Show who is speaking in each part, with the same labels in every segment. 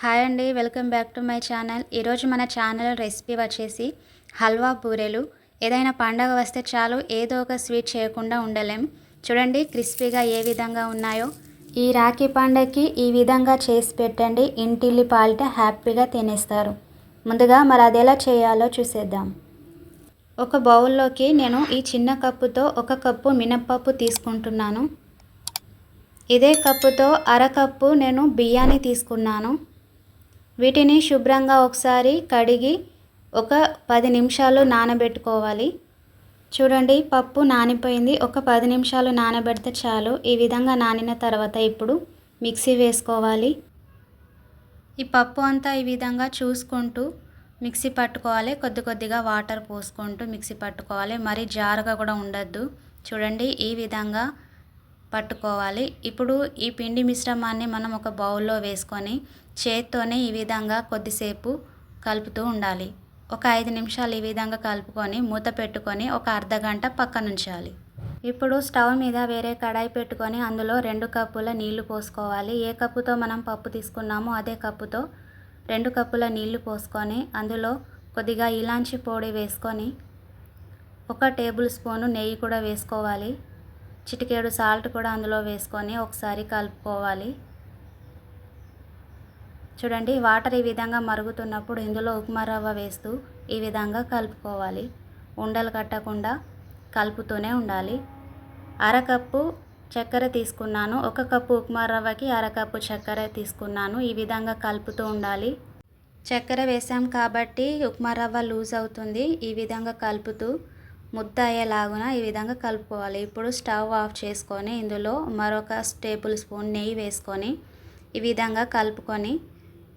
Speaker 1: Hi అండి welcome back to my channel. ఈరోజు మన ఛానల్ రెసిపీ వచ్చేసి హల్వా బూరెలు. ఏదైనా పండగ వస్తే చాలు ఏదో ఒక స్వీట్ చేయకుండా ఉండలేం. చూడండి క్రిస్పీగా ఏ విధంగా ఉన్నాయో. ఈ రాఖీ పండగకి ఈ విధంగా చేసి పెట్టండి. ఇంటిల్లి పాలిట హ్యాపీగా తినేస్తారు. ముందుగా మరి అది ఎలా చేయాలో చూసేద్దాం. ఒక బౌల్లోకి నేను ఈ చిన్న కప్పుతో ఒక కప్పు మినప్పప్పు తీసుకుంటున్నాను. ఇదే కప్పుతో అరకప్పు నేను బియ్యాన్ని తీసుకున్నాను. వీటిని శుభ్రంగా ఒకసారి కడిగి ఒక పది నిమిషాలు నానబెట్టుకోవాలి. చూడండి పప్పు నానిపోయింది. ఒక పది నిమిషాలు నానబెడితే చాలు. ఈ విధంగా నానిన తర్వాత ఇప్పుడు మిక్సీ వేసుకోవాలి. ఈ పప్పు అంతా ఈ విధంగా చూసుకుంటూ మిక్సీ పట్టుకోవాలి. కొద్ది కొద్దిగా వాటర్ పోసుకుంటూ మిక్సీ పట్టుకోవాలి. మరీ జారుగా కూడా ఉండద్దు. చూడండి ఈ విధంగా పట్టుకోవాలి. ఇప్పుడు ఈ పిండి మిశ్రమాన్ని మనం ఒక బౌల్లో వేసుకొని చేత్తోనే ఈ విధంగా కొద్దిసేపు కలుపుతూ ఉండాలి. ఒక ఐదు నిమిషాలు ఈ విధంగా కలుపుకొని మూత పెట్టుకొని ఒక అర్ధ గంట ఇప్పుడు స్టవ్ మీద వేరే కడాయి పెట్టుకొని అందులో రెండు కప్పుల నీళ్ళు పోసుకోవాలి. ఏ కప్పుతో మనం పప్పు తీసుకున్నామో అదే కప్పుతో రెండు కప్పుల నీళ్ళు పోసుకొని అందులో కొద్దిగా ఇలాంచి పొడి వేసుకొని ఒక టేబుల్ స్పూను నెయ్యి కూడా వేసుకోవాలి. చిటికేడు సాల్ట్ కూడా అందులో వేసుకొని ఒకసారి కలుపుకోవాలి. చూడండి వాటర్ ఈ విధంగా మరుగుతున్నప్పుడు ఇందులో ఉప్మా రవ్వ వేస్తూ ఈ విధంగా కలుపుకోవాలి. ఉండలు కట్టకుండా కలుపుతూనే ఉండాలి. అరకప్పు చక్కెర తీసుకున్నాను. ఒక కప్పు ఉప్మా రవ్వకి అరకప్పు చక్కెర తీసుకున్నాను. ఈ విధంగా కలుపుతూ ఉండాలి. చక్కెర వేసాం కాబట్టి ఉప్మా రవ్వ లూజ్ అవుతుంది. ఈ విధంగా కలుపుతూ ముద్ద అయ్యేలాగున ఈ విధంగా కలుపుకోవాలి. ఇప్పుడు స్టవ్ ఆఫ్ చేసుకొని ఇందులో మరొక టేబుల్ స్పూన్ నెయ్యి వేసుకొని ఈ విధంగా కలుపుకొని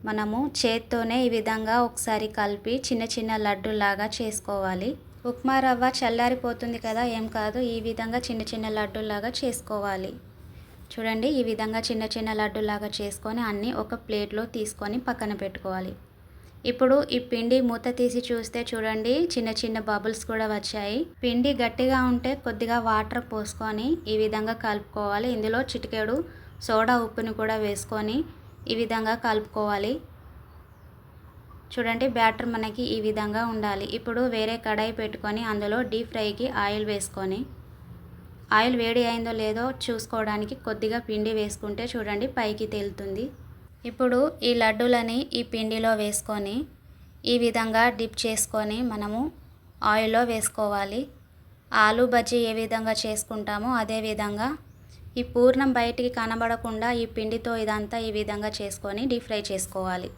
Speaker 1: మనము చేత్తోనే ఈ విధంగా ఒకసారి కలిపి చిన్న చిన్న లడ్డూలాగా చేసుకోవాలి. ఉప్మా రవ్వ చల్లారిపోతుంది కదా ఏం కాదు ఈ విధంగా చిన్న చిన్న లడ్డూలాగా చేసుకోవాలి. చూడండి ఈ విధంగా చిన్న చిన్న లడ్డూలాగా చేసుకొని అన్నీ ఒక ప్లేట్లో తీసుకొని పక్కన పెట్టుకోవాలి. ఇప్పుడు ఈ పిండి మూత తీసి చూస్తే చూడండి చిన్న చిన్న బబుల్స్ కూడా వచ్చాయి. పిండి గట్టిగా ఉంటే కొద్దిగా వాటర్ పోసుకొని ఈ విధంగా కలుపుకోవాలి. ఇందులో చిటికెడు సోడా ఉప్పుని కూడా వేసుకొని ఈ విధంగా కలుపుకోవాలి. చూడండి బ్యాటర్ మనకి ఈ విధంగా ఉండాలి. ఇప్పుడు వేరే కడాయి పెట్టుకొని అందులో డీప్ ఫ్రైకి ఆయిల్ వేసుకొని ఆయిల్ వేడి అయిందో లేదో చూసుకోవడానికి కొద్దిగా పిండి వేసుకుంటే చూడండి పైకి తేలుతుంది. ఇప్పుడు ఈ లడ్డూలని ఈ పిండిలో వేసుకొని ఈ విధంగా డిప్ చేసుకొని మనము ఆయిల్లో వేసుకోవాలి. ఆలు బజ్జీ ఏ విధంగా చేసుకుంటామో అదే విధంగా ఈ పూర్ణం బయటికి కనబడకుండా ఈ పిండితో ఇదంతా ఈ విధంగా చేసుకొని డీప్ ఫ్రై చేసుకోవాలి.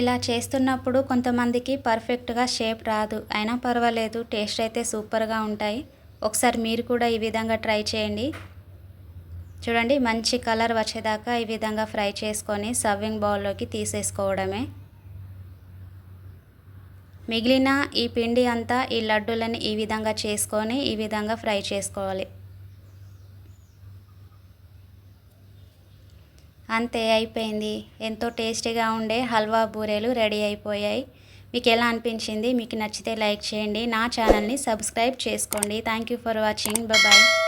Speaker 1: ఇలా చేస్తున్నప్పుడు కొంతమందికి పర్ఫెక్ట్గా షేప్ రాదు. అయినా పర్వాలేదు టేస్ట్ అయితే సూపర్గా ఉంటాయి. ఒకసారి మీరు కూడా ఈ విధంగా ట్రై చేయండి. చూడండి మంచి కలర్ వచ్చేదాకా ఈ విధంగా ఫ్రై చేసుకొని సర్వింగ్ బౌల్లోకి తీసేసుకోవడమే. మిగిలిన ఈ పిండి అంతా ఈ లడ్డూలని ఈ విధంగా చేసుకొని ఈ విధంగా ఫ్రై చేసుకోవాలి. అంతే అయిపోయింది. ఎంతో టేస్టీగా ఉండే హల్వా బూరెలు రెడీ అయిపోయాయి. మీకు ఎలా అనిపించింది? మీకు నచ్చితే లైక్ చేయండి. నా ఛానల్ని సబ్స్క్రైబ్ చేసుకోండి. Thank you for watching. Bye.